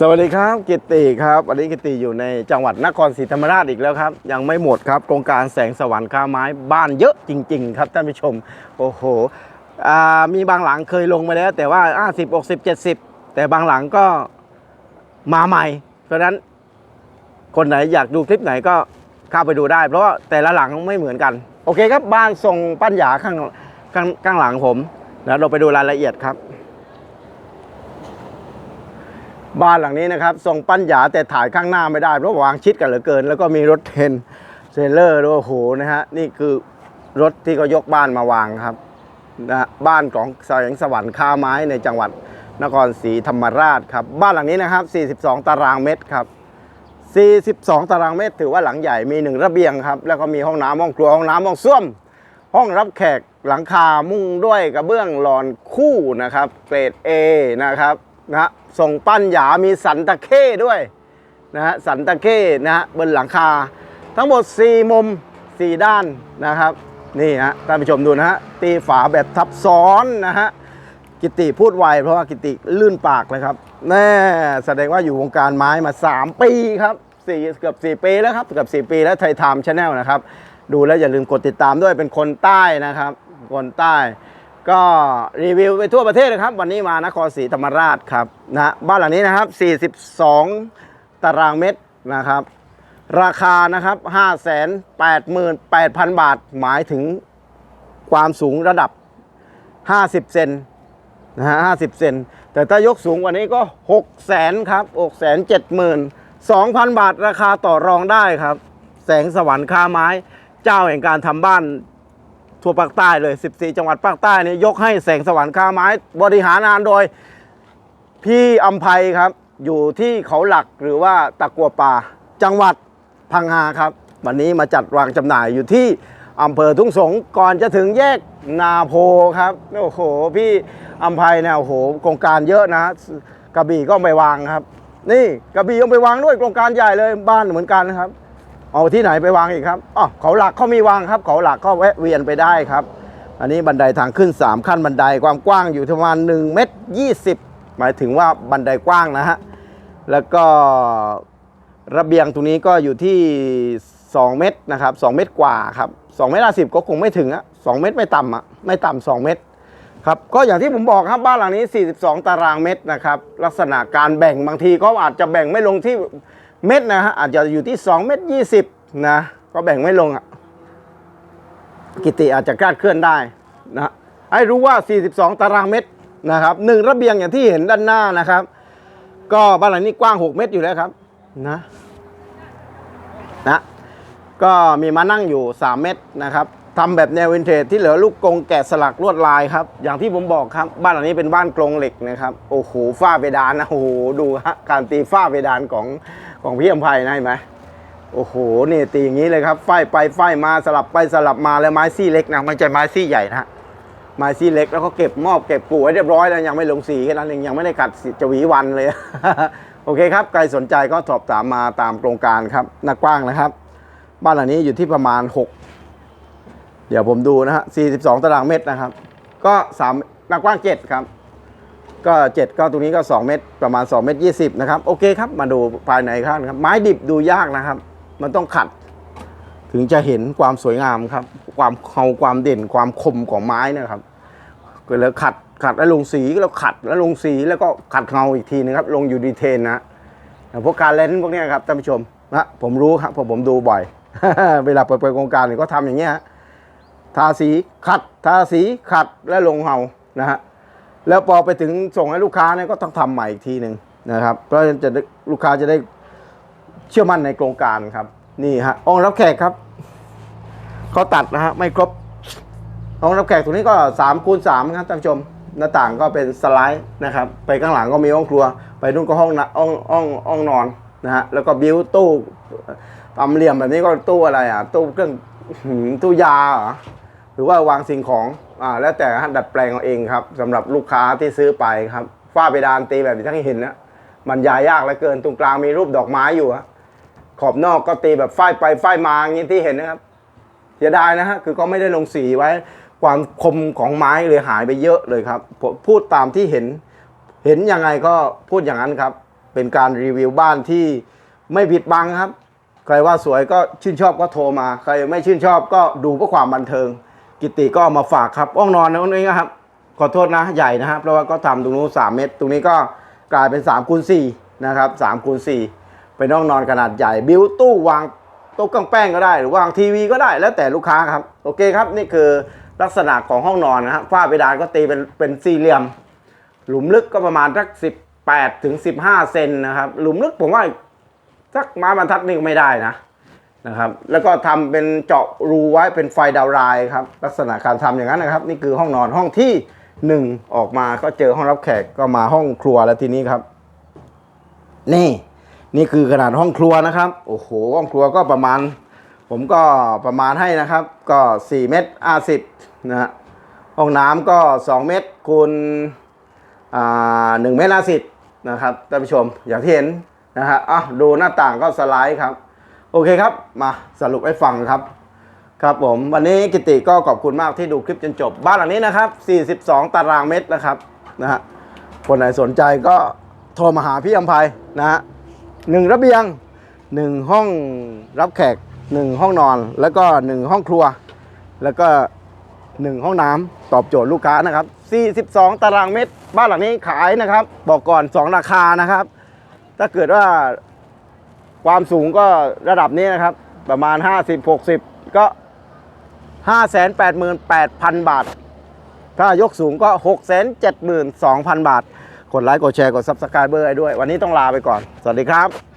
สวัสดีครับกิตติครับวันนี้กิตติอยู่ในจังหวัดนครศรีธรรมราชอีกแล้วครับ ยังไม่หมดครับโครงการแสงสวรรค์ค้าไม้บ้านเยอะจริง ๆ ครับท่านผู้ชม โอ้โหมีบางหลังเคยลงมาแล้ว แต่ว่า 50 60 70 แต่บางหลังก็มาใหม่ เพราะฉะนั้นคนไหนอยากดูคลิปไหนก็เข้าไปดูได้ เพราะว่าแต่ละหลังไม่เหมือนกัน โอเคครับบ้านทรงปั้นหยาข้างข้างข้างหลังผมแล้วเราไปดูรายละเอียดครับ บ้านหลังนี้นะครับทรงปั้นหยาแต่ถ่ายข้างหน้าไม่ได้เพราะวางชิดกันเหลือเกิน แล้วก็มีรถเทนเซเลอร์ด้วยโอ้โหนะฮะนี่คือรถที่เขายกบ้านมาวางครับนะบ้านของแสงสวรรค์ค้าไม้ในจังหวัดนครศรีธรรมราชครับ บ้านหลังนี้นะครับ 42 ตารางเมตรครับ 42 ตารางเมตร ถือว่าหลังใหญ่มีหนึ่งระเบียงครับ แล้วก็มีห้องน้ำห้องครัวห้องน้ำห้องส้วม ห้องรับแขกหลังคามุ่งด้วยกระเบื้องหลอนคู่นะครับ เกรด A นะครับ นะฮะทรงปั้นหยามีสันตะเข้ด้วยนะฮะสันตะเข้นะฮะบนหลังคา ทั้งหมด 4 มุม 4 ด้านนะครับ นี่ฮะท่านผู้ชมดูนะฮะตีฝาแบบทับซ้อนนะฮะกิติพูดไวเพราะว่ากิติลื่นปากเลยครับแน่แสดงว่าอยู่วงการไม้มา 3 ปีครับสี่เกือบ 4 ปีแล้วครับเกือบ4 ปีแล้วไทยไทม์ชาแนลนะครับ ดูแล้วอย่าลืมกดติดตามด้วยเป็นคนใต้นะครับ คนใต้ ก็รีวิวไปทั่วประเทศนะครับ วันนี้มานครศรีธรรมราชครับนะบ้านหลังนี้นะครับ 42 ตารางเมตรนะครับ ราคานะครับ 588,000 บาท หมายถึงความสูงระดับ 50 เซนนะฮะห้าสิบเซนแต่ถ้ายกสูงกว่านี้ก็หกแสนครับหกแสนเจ็ดหมื่นสองพันบาทราคาต่อรองได้ครับ แสงสวรรค์ค้าไม้ เจ้าแห่งการทำบ้าน ทั่วภาคใต้เลย 14 จังหวัดภาคใต้นี่ยกให้แสงสวรรค์ค้าไม้ บริหารงานโดยพี่อัมภัยครับ อยู่ที่เขาหลักหรือว่าตะกัวป่าจังหวัดพังงาครับ วันนี้มาจัดวางจำหน่ายอยู่ที่อำเภอทุ่งสงก่อนจะถึงแยกนาโพครับโอ้โหพี่อัมภัยเนี่ยโอ้โหโครงการเยอะนะกระบี่ก็ไปวางครับ นี่กระบี่ต้องไปวางด้วยโครงการใหญ่เลยบ้านเหมือนกันนะครับ เอาที่ไหนไปวางอีกครับอ๋อเขาหลักเขามีวางครับ เขาหลักก็แวะเวียนไปได้ครับ อันนี้บันไดทางขึ้น 3 ขั้นบันไดความกว้างอยู่ที่ประมาณ1เมตร20 หมายถึงว่าบันไดกว้างนะฮะ แล้วก็ระเบียงตรงนี้ก็อยู่ที่ 2 เมตรนะครับ2เมตรกว่าครับ2เมตรสิบก็คงไม่ถึงอะ2เมตรไม่ต่ำอะไม่ต่ำ2เมตรครับก็อย่างที่ผมบอกครับบ้านหลังนี้ 42 ตารางเมตรนะครับ ลักษณะการแบ่งบางทีก็อาจจะแบ่งไม่ลงที่ เม็ดนะฮะอาจจะอยู่ที่ 2 เมตร20นะ ก็แบ่งไม่ลงอะกิติอาจจะคลาดเคลื่อนได้นะฮะให้รู้ว่า 42 ตารางเมตรนะครับหนึ่งระเบียงอย่างที่เห็นด้านหน้านะครับ ก็บ้านหลังนี้กว้าง 6 เมตรอยู่แล้วครับนะนะก็มีมานั่งอยู่ 3 เมตรนะครับ ทำแบบแนววินเทจที่เหลือลูกกรงแกะสลักลวดลายครับ อย่างที่ผมบอกครับ บ้านหลังนี้เป็นบ้านกรงเหล็กนะครับ โอ้โหฝ้าเพดานนะโอ้โหดูฮะการตีฝ้าเพดานของของพี่อภัยนะเห็นไหมโอ้โหนี่ตีอย่างนี้เลยครับไฟไปไฟมาสลับไปสลับมาแล้วไม้ซี่เล็กนะไม่ใช่ไม้ซี่ใหญ่นะไม้ซี่เล็กแล้วก็เก็บมอบเก็บปูไว้เรียบร้อยแล้วยังไม่ลงสีแค่นั้นเองยังไม่ได้กัดจวีวันเลย โอเคครับใครสนใจก็สอบถามมาตามโครงการครับหน้ากว้างนะครับ บ้านหลังนี้อยู่ที่ประมาณ 6 เดี๋ยวผมดูนะฮะ 42 ตารางเมตรนะครับ ก็3หน้ากว้าง 7 ครับ ก็ 7 ก็ตรงนี้ก็ 2 เมตร ประมาณ 2 เมตร 20 นะครับ โอเคครับ มาดูภายในครับครับ ไม้ดิบดูยากนะครับ มันต้องขัด ถึงจะเห็นความสวยงามครับ ความเขาความเด่น ความคมของไม้นะครับก็แล้วขัด ขัดแล้วลงสีแล้วขัดแล้วลงสีแล้วก็ขัดเงาอีกทีนึงครับ ลงอยู่ดีเทนนะอย่างพวกการเลนส์พวกนี้ครับท่านผู้ชมนะผมรู้ครับเพราะผมดูบ่อย เวลาเปิดเปิดโครงการเนี่ยก็ทำอย่างเงี้ย ทาสีขัดทาสีขัดและลงเงานะฮะแล้วพอไปถึงส่งให้ลูกค้าเนี่ยก็ต้องทำใหม่อีกทีหนึ่งนะครับเพราะจะลูกค้าจะได้เชื่อมั่นในโครงการครับ นี่ฮะห้องรับแขกครับเขาตัดนะฮะไม่ครบห้องรับแขกตรงนี้ก็3คูณ3ครับท่านผู้ชมหน้าต่างก็เป็นสไลด์นะครับ ไปข้างหลังก็มีห้องครัว ไปนู่นก็ห้องนะห้องห้องห้องนอนนะฮะแล้วก็บิวตู้ตามเหลี่ยมแบบนี้ก็ตู้อะไรอะตู้เครื่องตู้ยาเหรอ รือว่าวางสิ่งของอ่าแล้วแต่ฮะดัดแปลงเอาเองครับสำหรับลูกค้าที่ซื้อไปครับฝ้าเพดานตีแบบที่ท่านเห็นนะมันยายยากเหลือเกินตรงกลางมีรูปดอกไม้อยู่ฮะขอบนอกก็ตีแบบฝ้ายไปฝ้ายมาอย่างนี้ที่เห็นนะครับเสียดายนะฮะคือก็ไม่ได้ลงสีไว้ ความคมของไม้เลยหายไปเยอะเลยครับ พูดตามที่เห็น เห็นยังไงก็พูดอย่างนั้นครับเเป็นการรีวิวบ้านที่ไม่ผิดบังครับ ใครว่าสวยก็ชื่นชอบก็โทรมา ใครไม่ชื่นชอบก็ดูเพื่อความบันเทิง กิติก็เอามาฝากครับห้องนอนตรงนี้นะครับ ขอโทษนะใหญ่นะครับเพราะว่าก็ทำตรงนู้นสามเมตร ตรงนี้ก็กลายเป็น3คูณ4นะครับ3คูณ4เป็นห้องนอนขนาดใหญ่ บิวตู้วางโต๊ะกางแป้งก็ได้ หรือวางทีวีก็ได้แล้วแต่ลูกค้าครับ โอเคครับนี่คือลักษณะของห้องนอนนะครับฝ้าเพดานก็ตีเป็นเป็นสี่เหลี่ยม หลุมลึกก็ประมาณสัก18ถึง15เซนนะครับ หลุมลึกผมว่าสักไม้บรรทัดนี่ก็ไม่ได้นะ นะครับแล้วก็ทำเป็นเจาะรูไว้เป็นไฟดาวไลน์ครับลักษณะการทำอย่างนั้นนะครับ นี่คือห้องนอนห้องที่หนึ่งออกมาก็เจอห้องรับแขกก็มาห้องครัวแล้วทีนี้ครับ นี่นี่คือขนาดห้องครัวนะครับโอ้โหห้องครัวก็ประมาณ ผมก็ประมาณให้นะครับ ก็ 4 เมตร50นะฮะห้องน้ำก็ 2 เมตรคูณอ่า1เมตร50นะครับท่านผู้ชมอย่างที่เห็นนะฮะอะดูหน้าต่างก็สไลด์ครับ โอเคครับ มาสรุปให้ฟังครับ ครับผมวันนี้กิติก็ขอบคุณมากที่ดูคลิปจนจบ บ้านหลังนี้นะครับ 42 ตารางเมตรนะครับนะฮะคนไหนสนใจก็โทรมาหาพี่อภัยนะฮะหนึ่งระเบียงหนึ่งห้องรับแขกหนึ่งห้องนอน แล้วก็หนึ่งห้องครัว แล้วก็หนึ่งห้องน้ำตอบโจทย์ลูกค้านะครับ 42 ตารางเมตร บ้านหลังนี้ขายนะครับ บอกก่อน 2 ราคานะครับ ถ้าเกิดว่า ความสูงก็ระดับนี้นะครับ ประมาณ 50-60 ก็ 588,000 บาท ถ้ายกสูงก็ 672,000 บาท กดไลค์ กดแชร์ กด Subscribe ให้ด้วย วันนี้ต้องลาไปก่อน สวัสดีครับ